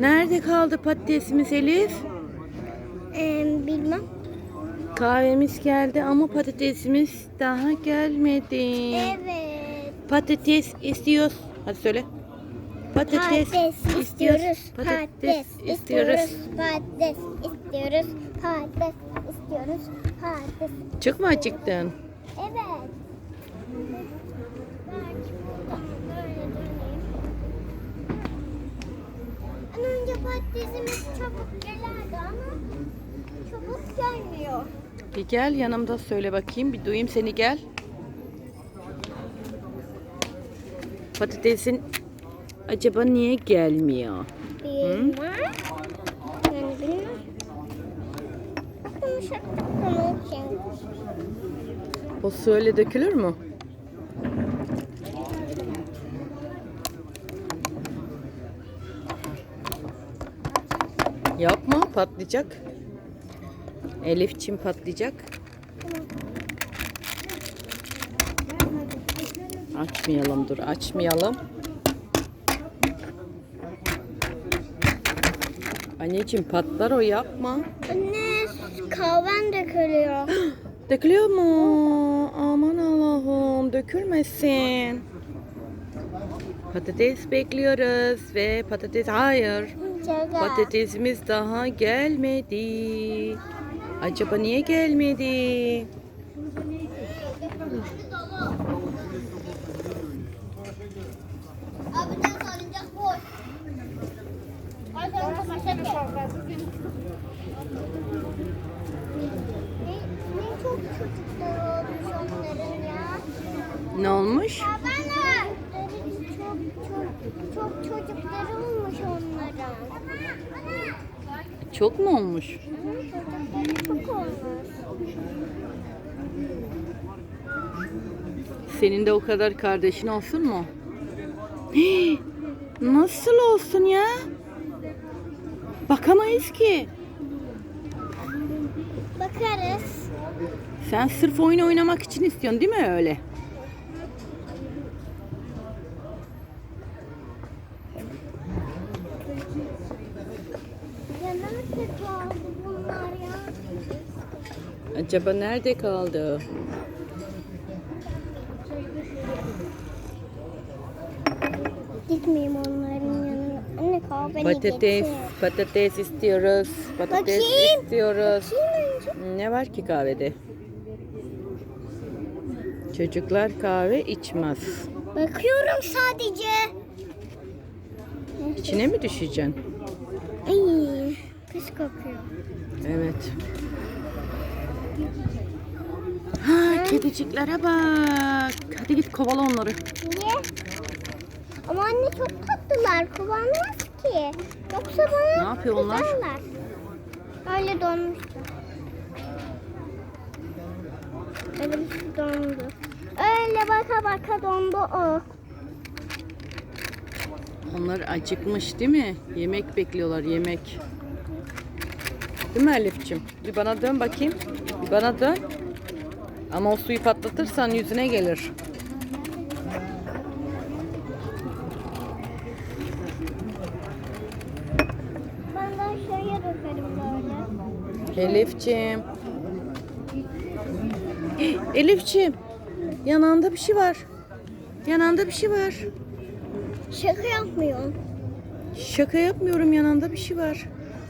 Nerede kaldı patatesimiz Elif? Ee, bilmem. Kahvemiz geldi ama patatesimiz daha gelmedi. Evet. Patates istiyoruz. Hadi söyle. Patates, Patates istiyoruz. Patates istiyoruz. Patates istiyoruz. Patates istiyoruz. Patates. Çok mu acıktın? Evet. Patatesimiz çabuk gelerdi ama çabuk gelmiyor. Bir gel yanımda söyle bakayım. Bir duyayım seni gel. Patatesin acaba niye gelmiyor? Bilmem. Yani bilmem. Yumuşak. O su öyle dökülür mü? Yapma patlayacak. Elifçim patlayacak. Açmayalım dur açmayalım. Anneciğim patlar o yapma. Anne kahven dökülüyor. Dökülüyor mu? Aman Allah'ım dökülmesin. Patates bekliyoruz ve patates hayır. Patatesimiz daha gelmedi. Acaba niye gelmedi? Ne, olmuş onların ya. Ne olmuş? Babalar. Çok çok çocukları olmuş onların. Çok mu olmuş? Hı, çok olmuş. Senin de o kadar kardeşin olsun mu? Hii, Nasıl olsun ya? Bakamayız ki. Bakarız. Sen sırf oyun oynamak için istiyorsun değil mi öyle? Ya nerede kaldı bunlar ya? Acaba nerede kaldı? Gitmeyeyim onların yanına. Anne kahveni Patates, getir. patates istiyoruz. Patates Bakayım. istiyoruz. Bakayım önce. Ne var ki kahvede? Çocuklar kahve içmez. Bakıyorum sadece. İçine mi düşeceksin? Ay, pis kokuyor. Evet. Ha, kediciklere bak. Hadi git kovala onları. Niye? Ama anne çok tatlılar. Kullanmaz ki. Yoksa bana Ne yapıyor onlar? Öyle donmuştu. Elim dondu. Öyle baka baka dondu o. Onlar acıkmış değil mi? Yemek bekliyorlar yemek. Değil mi Elif'ciğim? Bir bana dön bakayım. Bir bana dön. Ama o suyu patlatırsan yüzüne gelir. Ben aşağıya dökerim böyle. Elif'ciğim. Elif'ciğim. Yanağında bir şey var. Yanağında bir şey var. Şaka yapmıyorum. Şaka yapmıyorum yanağında bir şey var.